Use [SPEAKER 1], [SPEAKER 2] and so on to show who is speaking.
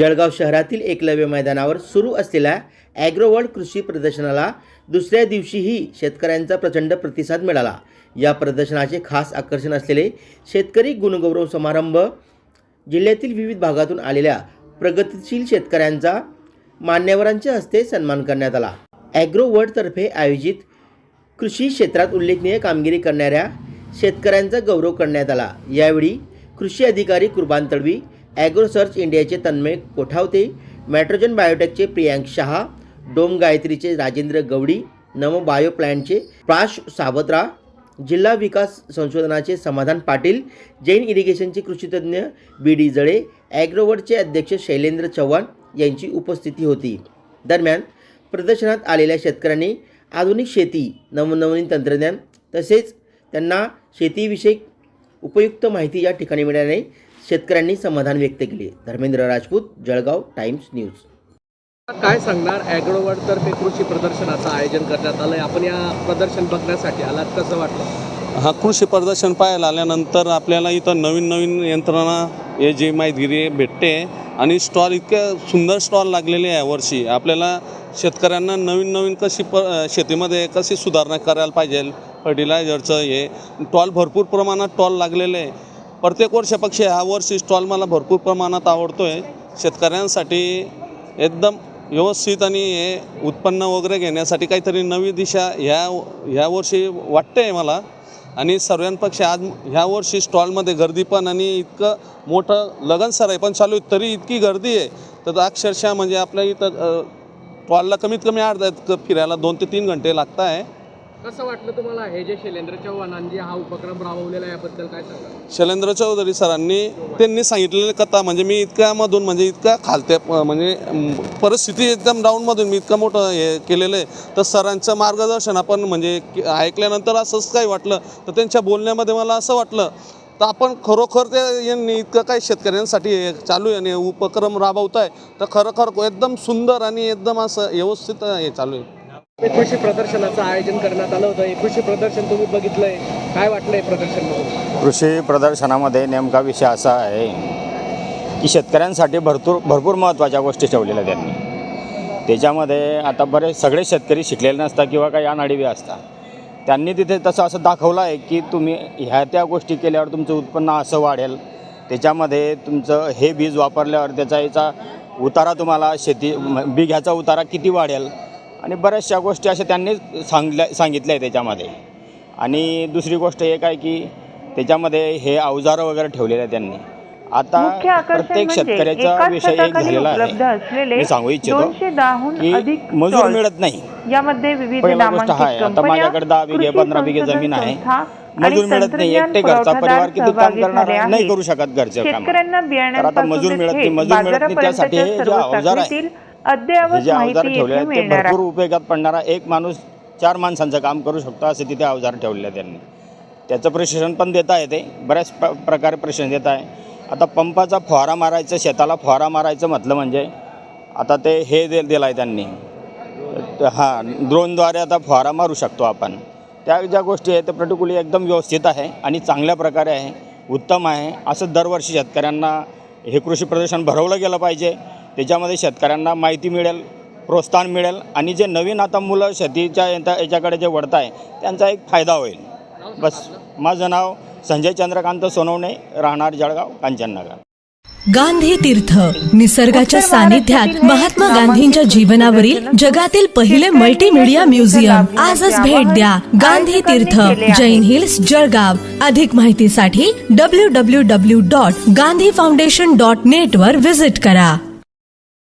[SPEAKER 1] जळगाव शहरातील एकलव्य मैदानावर सुरू असलेल्या ॲग्रोवर्ल्ड कृषी प्रदर्शनाला दुसऱ्या दिवशीही शेतकऱ्यांचा प्रचंड प्रतिसाद मिळाला. या प्रदर्शनाचे खास आकर्षण असलेले शेतकरी गुणगौरव समारंभ जिल्ह्यातील विविध भागातून आलेल्या प्रगतिशील शेतकऱ्यांचा मान्यवरांच्या हस्ते सन्मान करण्यात आला. ॲग्रोवर्ल्डतर्फे आयोजित कृषी क्षेत्रात उल्लेखनीय कामगिरी करणाऱ्या शेतकऱ्यांचा गौरव करण्यात आला. यावेळी कृषी अधिकारी कुर्बान तडवी ॲग्रो सर्च इंडियाचे तन्मय कोठावते. मॅट्रोजन बायोटेकचे प्रियांक शहा. डोम गायत्रीचे राजेंद्र गवडी. नमो बायो प्लॅनचे प्राश सावत्रा. जिल्हा विकास संशोधनाचे समाधान पाटील. जैन इरिगेशनचे कृषीतज्ञ बी डी जळे. ॲग्रोवर्डचे अध्यक्ष शैलेंद्र चव्हाण यांची उपस्थिती होती. दरम्यान प्रदर्शनात आलेल्या शेतकऱ्यांनी आधुनिक शेती नवनवीन तंत्रज्ञान तसेच त्यांना शेतीविषयक उपयुक्त माहिती या ठिकाणी मिळाल्याने शेतकऱ्यांनी समाधान व्यक्त केले. Dharmendra Rajput Jalgaon times news.
[SPEAKER 2] काय सांगणार? ॲग्रोवर्ड तर्फे कृषी प्रदर्शनाचं आयोजन करण्यात आलंय. आपण या प्रदर्शन बघण्यासाठी आलात कसं वाटलं?
[SPEAKER 3] हा कृषी प्रदर्शन पाहायला आल्यानंतर आपल्याला इथं नवीन नवीन यंत्रणा हे जी माहितीगिरी भेटते आणि स्टॉल इतके सुंदर स्टॉल लागलेले आहे यावर्षी. आपल्याला शेतकऱ्यांना नवीन नवीन कशी प शेतीमध्ये कशी सुधारणा करायला पाहिजे फर्टिलायझरचं हे. टॉल भरपूर प्रमाणात टॉल लागलेले आहे. प्रत्येक वर्षापेक्षा ह्या वर्षी स्टॉल मला भरपूर प्रमाणात आवडतो आहे शेतकऱ्यांसाठी एकदम व्यवस्थित आणि हे उत्पन्न वगैरे घेण्यासाठी काहीतरी नवी दिशा ह्या ह्या वर्षी वाटते आहे मला. आणि सर्वांपेक्षा आज ह्या वर्षी स्टॉलमध्ये गर्दी पण आणि इतकं मोठं लगन सराई पण चालू आहे तरी इतकी गर्दी आहे. तर अक्षरशः म्हणजे आपल्या इथं स्टॉलला कमीत कमी अर्धा फिरायला दोन ते तीन घंटे लागत आहे
[SPEAKER 2] कसं वाटलं तुम्हाला हे जे शैलेंद्र चव्हाणांनी हा उपक्रम राबवलेला आहे याबद्दल काय सांगा
[SPEAKER 3] शैलेंद्र चौधरी सरांनी त्यांनी सांगितलेली कथा म्हणजे मी इतक्यामधून म्हणजे इतक्या खालत्या म्हणजे परिस्थिती एकदम डाऊनमधून मी इतकं मोठं हे केलेलं आहे. तर सरांचं मार्गदर्शन आपण म्हणजे ऐकल्यानंतर असंच काही वाटलं तर त्यांच्या बोलण्यामध्ये मला असं वाटलं तर आपण खरोखर ते यांनी इतकं काही शेतकऱ्यांसाठी हे चालू आहे आणि उपक्रम राबवत आहे तर खरोखर एकदम सुंदर आणि एकदम असं व्यवस्थित हे चालू आहे.
[SPEAKER 2] कृषी प्रदर्शनाचं आयोजन करण्यात आलं होतं. हे कृषी प्रदर्शन तुम्ही बघितलंय. काय वाटलंय प्रदर्शन
[SPEAKER 4] कृषी प्रदर्शनामध्ये नेमका विषय असा आहे की शेतकऱ्यांसाठी भरपूर भरपूर महत्त्वाच्या गोष्टी ठेवलेल्या त्यांनी. त्याच्यामध्ये आता बरेच सगळे शेतकरी शिकलेले नसतात किंवा काही अनाडिवे असतात. त्यांनी तिथे तसं असं दाखवलं आहे की तुम्ही ह्या त्या गोष्टी केल्यावर तुमचं उत्पन्न असं वाढेल. त्याच्यामध्ये तुमचं हे बीज वापरल्यावर त्याचा याचा उतारा तुम्हाला शेती बी घ्याचा उतारा किती वाढेल? आणि बऱ्याचशा गोष्टी अशा त्यांनी सांगल्या सांगितल्या आहे त्याच्यामध्ये. आणि दुसरी गोष्ट एक आहे की त्याच्यामध्ये हे अवजारं वगैरे ठेवलेले आहे त्यांनी. आता प्रत्येक
[SPEAKER 5] म्हणजे
[SPEAKER 4] शेतकऱ्याचा विषय एक झालेला आहे. मी सांगू इच्छितो की
[SPEAKER 5] अधिक
[SPEAKER 4] मजूर. मिळत नाही.
[SPEAKER 5] यामध्ये विविध
[SPEAKER 4] पहिला गोष्ट आहे आता माझ्याकडे दहा बिघे पंधरा बिघे जमीन आहे. मजूर मिळत नाही एकटे घरचा परिवार किती काम करणार नाही
[SPEAKER 5] आहेत.
[SPEAKER 4] करू शकत घरचे काम. आता मजूर मिळत नाही मजूर मिळत नाही त्यासाठी हे जे अवजार आहे
[SPEAKER 5] अद्ययावत
[SPEAKER 4] जे अवजार
[SPEAKER 5] माहिती
[SPEAKER 4] ठेवले
[SPEAKER 5] येथे
[SPEAKER 4] आहेत ते
[SPEAKER 5] मिळणार आहे.
[SPEAKER 4] भरपूर उपयोगात पडणारा एक माणूस चार माणसांचं काम करू शकतो असे तिथे अवजार ठेवलेले आहे त्यांनी. त्याचं प्रशिक्षण पण देता येते बऱ्याच प्र प्रकारे प्रशिक्षण देत आहे. आता पंपाचा फवारा मारायचं शेताला फवारा मारायचं म्हटलं म्हणजे आता ते हे दे दिलं आहे त्यांनी. हां ड्रोनद्वारे आता फवारा मारू शकतो आपण. त्या ज्या गोष्टी आहेत त्या प्रतिकूल एकदम व्यवस्थित आहे आणि चांगल्या प्रकारे आहे उत्तम आहे. असं दरवर्षी शेतकऱ्यांना हे कृषी प्रदर्शन भरवलं गेलं पाहिजे. त्याच्यामध्ये शेतकऱ्यांना माहिती मिळेल प्रोत्साहन मिळेल आणि जे नवीन आता मुलं शेतीच्या याच्या याच्याकडे जे वळत आहे त्यांचा एक फायदा होईल. बस माझं नाव संजय चंद्रकांत सोनवणे राहणार जळगाव कांचननगर.
[SPEAKER 6] गांधी तीर्थ निसर्गाच्या सानिध्यात महात्मा गांधींच्या जीवनावरील जगातील पहिले मल्टीमीडिया म्युझियम आजच भेट द्या. गांधी तीर्थ. जैन हिल्स जळगाव. अधिक माहितीसाठी W W W dot Gandhi foundation dot net वर विजिट करा.